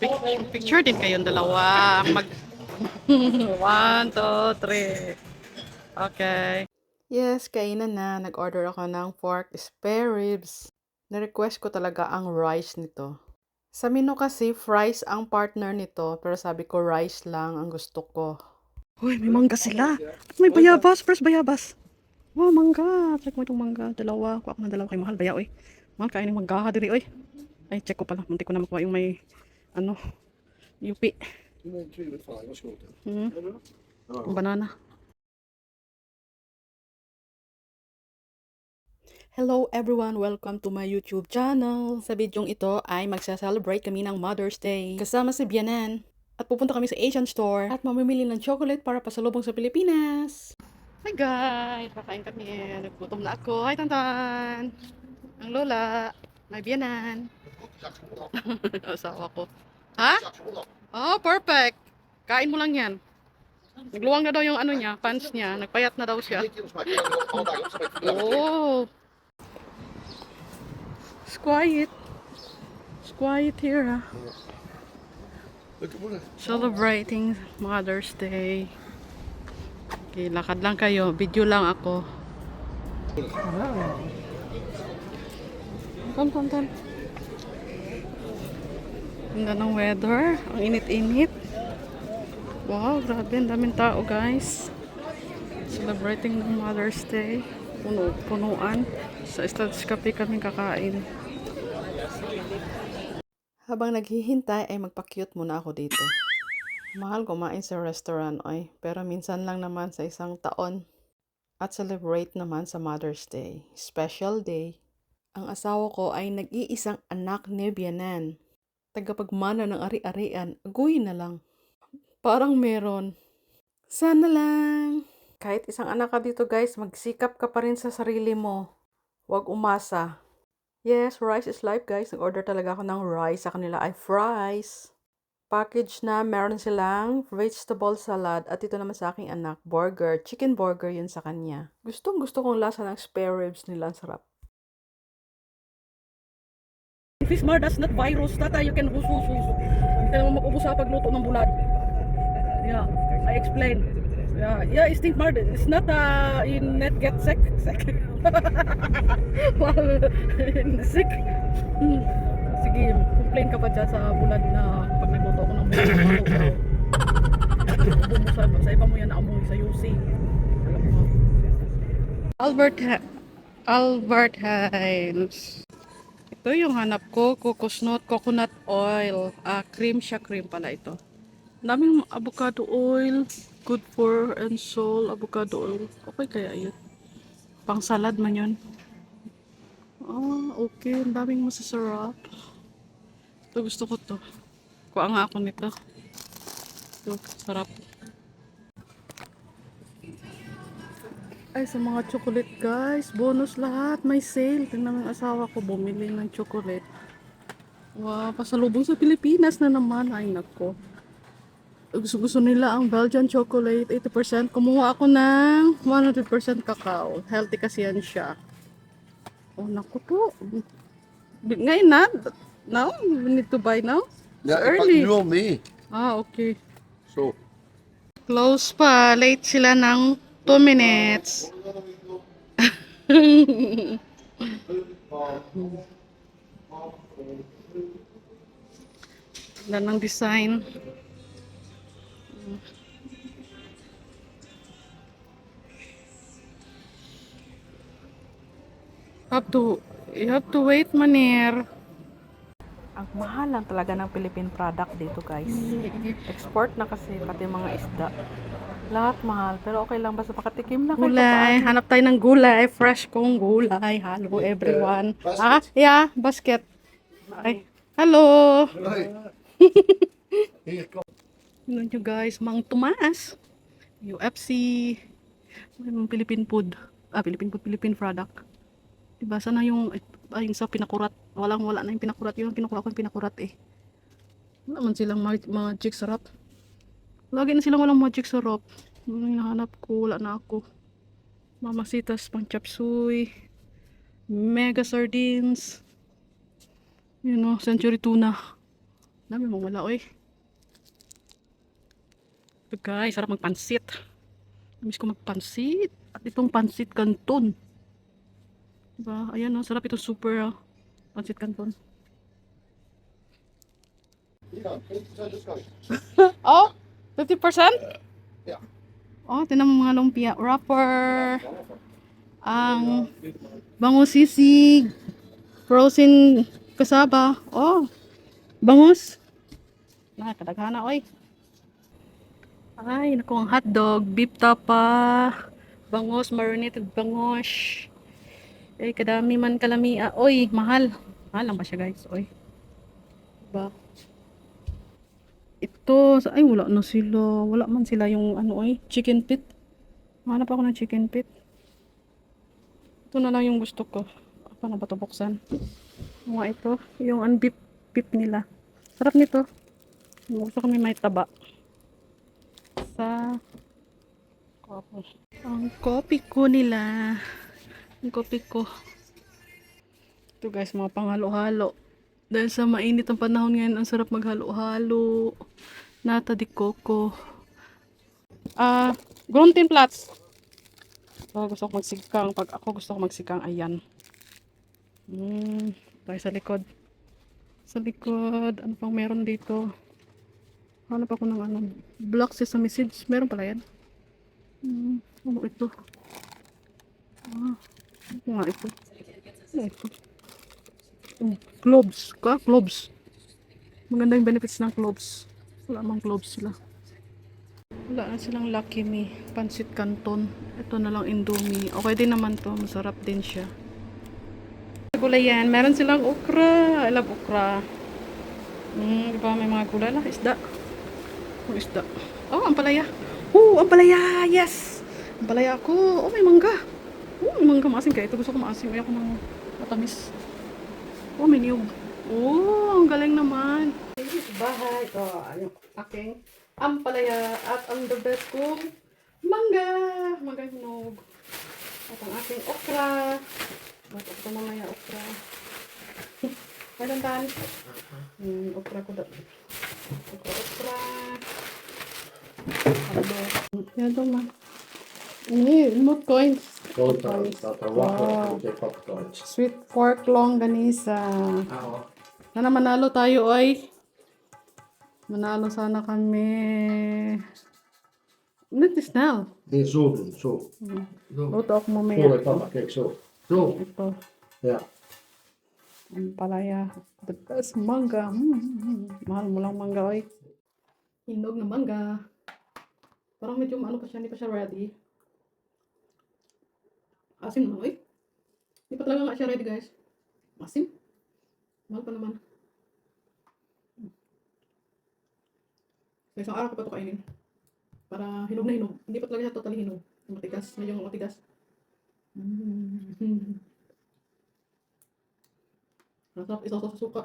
Pic- Picture din kayong dalawa. Mag... One, two, three. Okay. Yes, kainan na. Nag-order ako ng pork spare ribs. Na-request ko talaga ang rice nito. Sa menu kasi, fries ang partner nito. Pero sabi ko, rice lang ang gusto ko. Uy, may mangga sila. May bayabas. First bayabas. Wow, mangga. Check mo itong mangga. Dalawa. Kuha ko ng dalawa kay mahal. Baya, oy. Mahal kain ng mangga ha, diri, oy. Ay, check ko pala. Munti ko na makuha yung may, ano, yupi. Hmm. Banana. Hello everyone! Welcome to my YouTube channel! Sa bidyong ito ay magsa-celebrate kami ng Mother's Day kasama si Bianan. At pupunta kami sa Asian store at mamimili ng chocolate para pasalubong sa Pilipinas. Hi guys! Kakain kami. Naggutom na ako. Hi Tantan! Ang lola. May Bianan. Asawa ko. Ha? Oh, perfect! Kain mo lang yan. Nagluwang na daw yung ano niya, pants niya. Nagpayat na daw siya. Oh! It's quiet. It's quiet here, ah. Look at what a Celebrating Mother's Day. Okay, lakad lang kayo. Video lang ako. Tam, tam, tam. Ganda ng weather. Ang init-init. Wow, grabe. Ang daming tao, guys. Celebrating ng Mother's Day. Puno, punuan. Sa Estados Cafe kami kakain. Habang naghihintay ay magpa-cute muna ako dito. Mahal kumain sa restaurant ay, pero minsan lang naman sa isang taon. At celebrate naman sa Mother's Day. Special day. Ang asawa ko ay nag-iisang anak ni Bianan. Tagapagmana ng ari-arian, aguy na lang. Parang meron. Sana lang. Kahit isang anak ka dito guys, magsikap ka pa rin sa sarili mo. Huwag umasa. Yes, rice is life guys. Nag-order talaga ako ng rice. Sa kanila ay fries. Package na, meron silang vegetable salad. At ito naman sa aking anak, burger. Chicken burger yun sa kanya. Gustong gusto kong lasa ng spare ribs nila. Ang sarap. Fish mar, that's not virus. Tata, you can hus hus hus. Hindi naman makubos sa pagluto ng bulad. Yeah, I explain. Yeah, yeah, stink mar. It's not uh, in net get sick. Sick. well, in sick. Hmm. Sige, complain ka pa dyan sa bulad na pag nagluto ko ng bulad. Amoy mo sa, sa iba mo yan amoy sa UC. Alam mo. Albert Albert Hines. Ito yung hanap ko, coconut, coconut oil. Ah, cream siya, cream pala ito. Daming avocado oil, good for and soul, avocado oil. Okay kaya yun? Pang salad man yun. Ah, okay. Ang daming masasarap. Ito gusto ko to. Kuha nga ako nito. Ito, sarap. Ay, sa mga chocolate guys. Bonus lahat. May sale. Tingnan yung asawa ko bumili ng chocolate. Wow, pasalubong sa Pilipinas na naman. Ay, nako. Gusto, gusto nila ang Belgian chocolate, 80%. Kumuha ako ng 100% cacao. Healthy kasi yan siya. Oh, naku po. Ngayon na? Now? We need to buy now? Yeah, early. you me. Ah, okay. So, Close pa. Late sila ng 2 minutes. Ganda design. Have to, you have to wait, Manir. Ang mahal lang talaga ng Philippine product dito, guys. Export na kasi, pati mga isda. Lahat mahal, pero okay lang basta makatikim na kayo. Gulay, hanap tayo ng gulay, fresh kong gulay. Hello everyone. Ah, yeah, basket. Ay, hello. Tignan nyo guys, Mang Tomas. UFC. May mga Philippine food. Ah, Philippine food, Philippine product. Diba, sana yung, ay, yung sa pinakurat. Walang wala na yung pinakurat. Yung kinukuha ko yung pinakurat eh. Wala man silang mag magic sarap. Lagi na silang walang magic sarap. Ano yung hinahanap ko, wala na ako. Mamasitas, pang chop suey. Mega sardines. You know, century tuna. Dami mong wala, oy. Ito guys, sarap magpansit. Namiss ko magpansit. At itong pansit canton. Diba? Ayan, oh, sarap itong super ah, pansit canton. oh, 50%? Yeah. Oh, tinan mo mga lumpia. Wrapper. Ang bango sisig. Frozen kasaba. Oh, bangus. Nakakadaghana, oy. Ay, naku, ang hotdog, beef tapa, bangos, marinated bangos. Eh, kadami man kalami. Ah, oy, mahal. Mahal lang ba siya, guys? Oy. Diba? Ito, ay, wala na sila. Wala man sila yung, ano, oy, chicken pit. Hanap ako ng chicken pit. Ito na lang yung gusto ko. Paano ba ito buksan? Mga ito, yung unbeep beef nila. Sarap nito. Gusto kami may taba sa kopo. Ang kopi ko nila. Ang kopi ko. Ito guys, mga panghalo-halo. Dahil sa mainit ang panahon ngayon, ang sarap maghalo-halo. Nata di coco. Ah, gruntin plats. So, gusto ko magsikang. Pag ako gusto ko magsikang, ayan. Hmm, tayo sa likod. Sa likod, ano pang meron dito? Hanap ako ng ano, black sesame seeds. Meron pala yan. Hmm, ano ito? Ah, ano nga ito? Ano ito? Cloves. Ka? Cloves. Maganda yung benefits ng cloves. Wala mang cloves sila. Wala na silang Lucky Me. Pansit Canton. Ito na lang Indomie. Okay din naman to. Masarap din siya. Gulay yan. Meron silang okra. I love okra. Hmm, di ba may mga gulay lang? Isda. Ang isda. Oh, ang palaya. Oh, ang palaya. Yes. Ang palaya ko. Oh, may mangga. Oh, may mangga. Maasim kaya. Ito gusto ko maasim. Ayoko ng matamis. Oh, may niyog. Oh, ang galing naman. Bahay. Ito, yung aking ampalaya at ang the best kong mangga. Mangga hinog. At ang aking okra. At ito mamaya okra. Mayroon tan. Hmm, okra ko dati. Okra, okra. Ano? Yan ito ma. Ini, remote coins. Gold coins, that are Wow. waffle, they pop coins. Sweet pork long ganisa. Sana manalo tayo ay. Manalo sana kami. Not this now. Är så du, så. Så. Luto ako Får mamaya. ett pappakek så. Så. Ito. Ja. Ang palaya. The best mangga. Mm, Mahal mo lang mangga, oy. Hinog na mangga. Parang medyo ano pa siya, hindi pa siya ready. Asim naman, oy. Hindi pa talaga nga guys. Asim. Mahal pa naman. So, isang araw ko pa ito kainin. Para hinog na hinog. Hindi pa talaga siya totally hinog. Matigas. Medyo matigas. Mm. Masarap isaw sa suka.